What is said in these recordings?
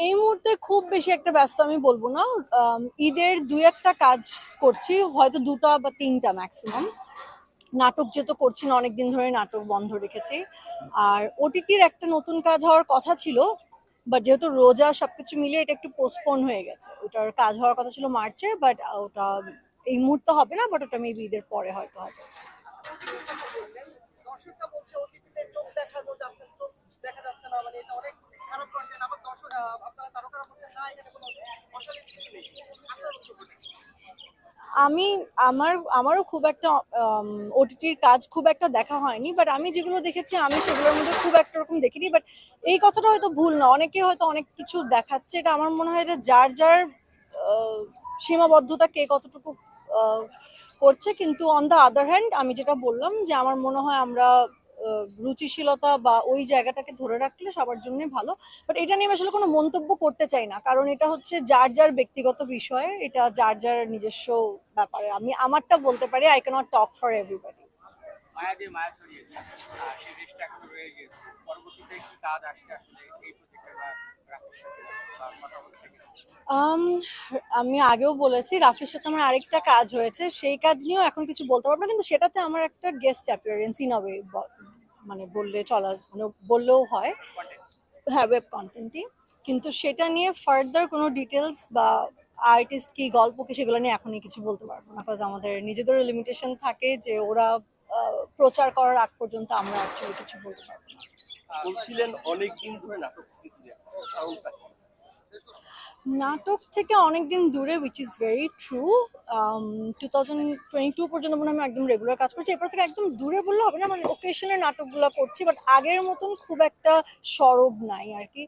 এই মুহূর্তে খুব বেশি একটা ব্যস্ত আমি বলব না। ঈদের দুই একটা কাজ করছি, হয়তো দুটা বা তিনটা ম্যাক্সিমাম নাটক যেহেতু করছি না, অনেকদিন ধরে নাটক বন্ধ রেখেছি। আর ওটিটির একটা নতুন কাজ হওয়ার কথা ছিল বাট যেহেতু রোজা সবকিছু মিলিয়ে এটা একটু পোস্টপোন হয়ে গেছে। ওটার কাজ হওয়ার কথা ছিল মার্চে বাট ওটা এই মুহূর্তে হবে না বাট ওটা মেবি ঈদের পরে হয়তো হবে দর্শকরা বলছে ওটিটিতে চোখ দেখানো যাচ্ছে চোখ দেখা যাচ্ছে না মানে এটা অনেক খারাপ কন্টেন্ট আবার দর্শক আহ, আপনারা তারকারা বলছেন না এখানে কোনো অশালীন কিছু নেই আপনার বক্তব্য কি? আমি আমার, আমারও খুব একটা ওটিটির কাজ খুব একটা দেখা হয়নি বাট আমি যেগুলো দেখেছি, আমি সেগুলোর মধ্যে খুব একটা রকম দেখিনি বাট এই কথাটা হয়তো ভুল না। অনেকে হয়তো অনেক কিছু দেখাচ্ছে, এটা আমার মনে হয় যে যার যার সীমাবদ্ধতা কে কতটুকু করছে, কিন্তু অন দ্য আদার হ্যান্ড আমি যেটা বললাম যে আমার মনে হয় আমরা রুচিশীলতা বা ওই জায়গাটাকে ধরে রাখলে সবার জন্য ভালো। বাট এটা নিয়ে আসলে কোনো মন্তব্য করতে চাই না। কারণ এটা হচ্ছে যার যার ব্যক্তিগত বিষয়ে এটা যার যার নিজস্ব ব্যাপারে। আমি আমারটা বলতে পারি I can't talk for everybody মায়া দিয়ে মায়া ছড়িয়েছে সেই দেশটা এখনও রয়ে গেছে। পরবর্তীতে কি কাজ আসছে আসলে এই প্রজেক্টে বা রাফির সাথে? বা কথা বলছে কিনা? আমি আগেও বলেছি রাফির সাথে আমার আরেকটা কাজ হয়েছে। সেই কাজ নিয়েও এখন কিছু বলতে পারব কিন্তু সেটাতে আমার একটা গেস্ট অ্যাপিয়ারেন্স ইন মানে বললে চলা মানে বললেও হয়। হ্যাঁ ওয়েব কন্টেন্টই কিন্তু সেটা নিয়ে ফার্দার কোনো ডিটেলস বা আর্টিস্ট কি, গল্প কি, সেগুলো নিয়ে এখনই কিছু বলতে পারব না। কারণ আমাদের নিজেদেরও লিমিটেশন থাকে যে ওরা প্রচার করার আগ পর্যন্ত আমরা অ্যাকচুয়ালি কিছু বলতে পারব না। বলছিলেন অনেক দিন ধরে নাটক থেকে দূরে আছেন। কারণটা কি? নাটক থেকে অনেকদিন দূরে which is very true two thousand twenty two পর্যন্ত মনে আমি একদম রেগুলার কাজ করছি। এরপর থেকে একদম দূরে বললে হবে না মানে ওকেশনের নাটকগুলো করছি বাট আগের মতন খুব একটা সরব নাই আর কি।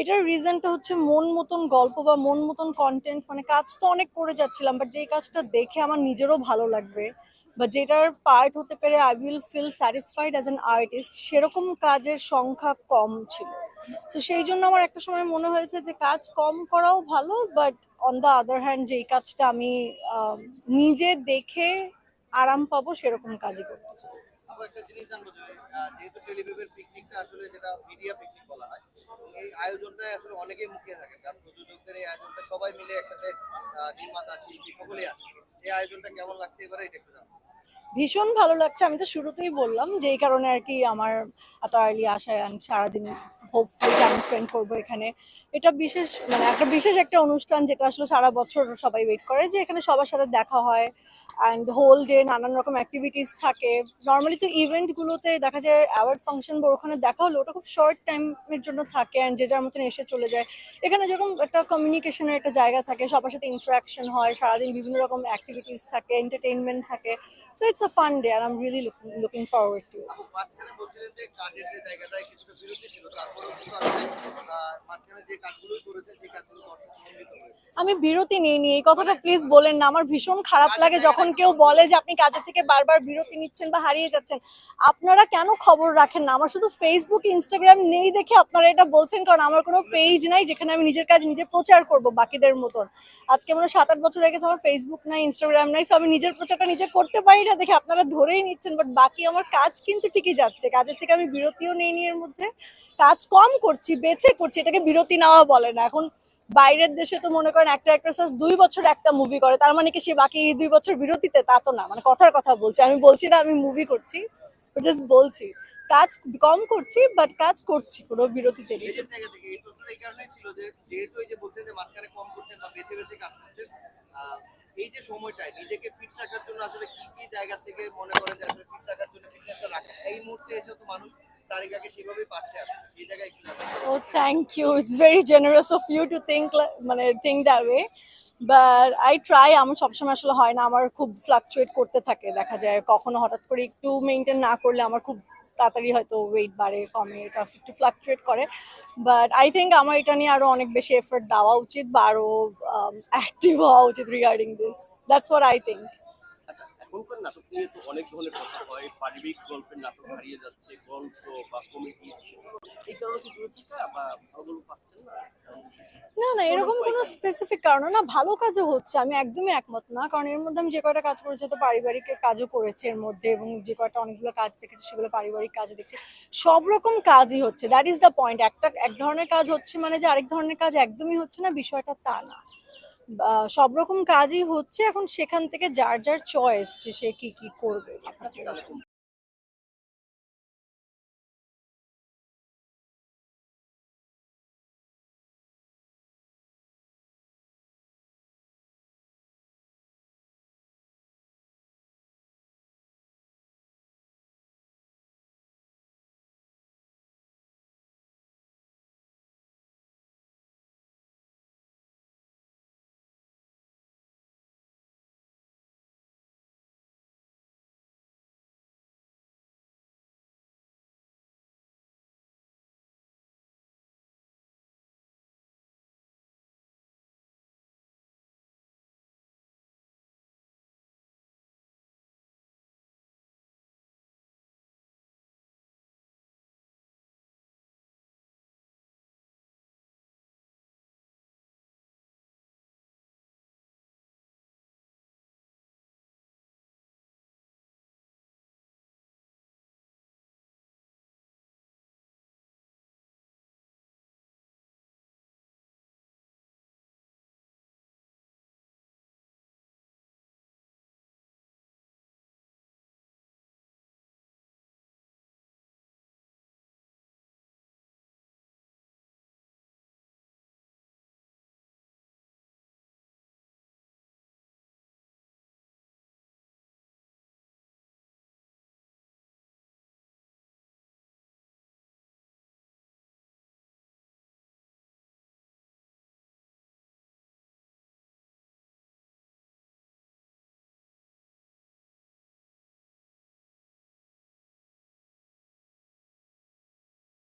এটার রিজনটা হচ্ছে মন মতন গল্প বা মন মতন কন্টেন্ট মানে কাজ তো অনেক করে যাচ্ছিলাম বাট যেই কাজটা দেখে আমার নিজেরও ভালো লাগবে, বা যেটার পার্ট হতে পেরে I will feel satisfied as an artist সেরকম কাজের সংখ্যা কম ছিল। তো সেই জন্য আমার একটা সময় মনে হয়েছে যে কাজ কম করাও ভালো but on the other hand যেই কাজটা আমি নিজে দেখে আরাম পাবো সেরকম কাজই করতে চাই। একটা জিনিস জানব যেহেতু টেলিভিশনের পিকনিকটা আসলে যেটা মিডিয়া পিকনিক বলা হয় এই আয়োজনটা আসলে অনেকেই মুখিয়ে থাকে কারণ প্রযোজকদের এই আয়োজনটা সবাই মিলে একসাথে নির্মাতা শিল্পী সকলেই আছে এই আয়োজনটা কেমন লাগছে এবারে এটা একটু জানব। ভীষণ ভালো লাগছে আমি তো শুরুতেই বললাম যে কারণে আর কি আমার এত আর্লি আসায় আমি সারাদিন হোপফুলি টাইম স্পেন্ড করব এখানে। এটা বিশেষ মানে একটা বিশেষ একটা অনুষ্ঠান যেটা আসলে সারা বছর সবাই ওয়েট করে, যে এখানে সবার সাথে দেখা হয় অ্যান্ড হোল ডে নানান রকম অ্যাক্টিভিটিস থাকে। নর্মালি তো ইভেন্টগুলোতে দেখা যায় অ্যাওয়ার্ড ফাংশন বা ওখানে দেখা হলো ওটা খুব শর্ট টাইমের জন্য থাকে অ্যান্ড যে যার মতন এসে চলে যায়। এখানে যেরকম একটা কমিউনিকেশনের একটা জায়গা থাকে, সবার সাথে ইন্টারাকশন হয়, সারাদিন বিভিন্ন রকম অ্যাক্টিভিটিস থাকে এন্টারটেইনমেন্ট থাকে। So it's a fun day R I am really looking forward to আপু মাঝখানে যে কাজগুলো যে আমি বিরতি নিইনি এই কথাটা প্লিজ বলেন না। আমার ভীষণ খারাপ লাগে যখন কেউ বলে যে আপনি কাজের থেকে বারবার বিরতি নিচ্ছেন বা হারিয়ে যাচ্ছেন। আপনারা কেন খবর রাখেন না? আমার শুধু ফেসবুক ইনস্টাগ্রাম নেই দেখে আপনারা এটা বলছেন কারণ আমার কোনো পেজ নাই যেখানে আমি নিজের কাজ নিজে প্রচার করব বাকিদের মতন। আজকে মনে সাত আট বছর হয়ে গেছে আমার ফেসবুক নাই ইনস্টাগ্রাম নাই সো আমি নিজের প্রচারটা নিজে করতে পারি না দেখে আপনারা ধরেই নিচ্ছেন বাট বাকি আমার কাজ কিন্তু ঠিকই যাচ্ছে। কাজের থেকে আমি বিরতিও নেইনি এর মধ্যে। কাজ কম করছি বেছে করছি এটাকে বিরতি নেওয়া বলে না। এখন বাইরের দেশে তো মনে করেন একটা অ্যাক্ট্রেস দুই বছর একটা মুভি করে, তার মানে কি সে বাকি দুই বছর বিরতিতে? তা তো না মানে কথার কথা বলছি। আমি বলছি না, আমি মুভি করছি জাস্ট বলছি। কাজ কম করছি বাট কাজ করছি কোনো বিরতিতে। নেই এই ছিল যে, যেহেতু মাঝখানে কম করছেন বা বেছে এই যে সময়টায় নিজেকে ফিট রাখার জন্য আসলে কি কি জায়গা থেকে মনে করেন যে আসলে ফিট রাখার জন্য ফিটনেসটা রাখেন? এই মুহূর্তে এসে তো মানুষ তারিকাকে সেভাবেই পাচ্ছে। এই জায়গায়। ও thank you it's very generous of you to think মানে think that way but I try আমার সবসময় আসলে হয় না, আমার খুব ফ্লাকচুয়েট করতে থাকে, দেখা যায় কখনো হঠাৎ করে একটু মেনটেন না করলে আমার খুব তাড়াতাড়ি হয়তো ওয়েট বাড়ে, কমে, এটা একটু ফ্লাকচুয়েট করে বাট আই থিঙ্ক আমার এটা নিয়ে আরও অনেক বেশি এফোর্ট দেওয়া উচিত বা আরও অ্যাক্টিভ হওয়া উচিত regarding this that's what I think এখনকার নাটক নিয়ে তো অনেক ধরনের কথা হয় পারিবারিক গল্পের নাটক হারিয়ে যাচ্ছে গল্প বা কমেডি এই কারণে কি থাকা বা ভালো পাচ্ছেন না? না না এরকম কোনো স্পেসিফিক কারণ না ভালো কাজও হচ্ছে আমি একদমই একমত না কারণ এর মধ্যে আমি যে কয়টা কাজ করেছি তো পারিবারিক কাজও করেছে এর মধ্যে এবং যে কয়টা অনেকগুলো কাজ দেখেছি সেগুলো পারিবারিক কাজে দেখছি। সব রকম কাজই হচ্ছে দ্যাট ইজ দ্য পয়েন্ট একটা এক ধরনের কাজ হচ্ছে মানে যে আরেক ধরনের কাজ একদমই হচ্ছে না বিষয়টা তা না। সব রকম কাজই হচ্ছে। এখন সেখান থেকে যার যার চয়েস যে সে কি কি করবে।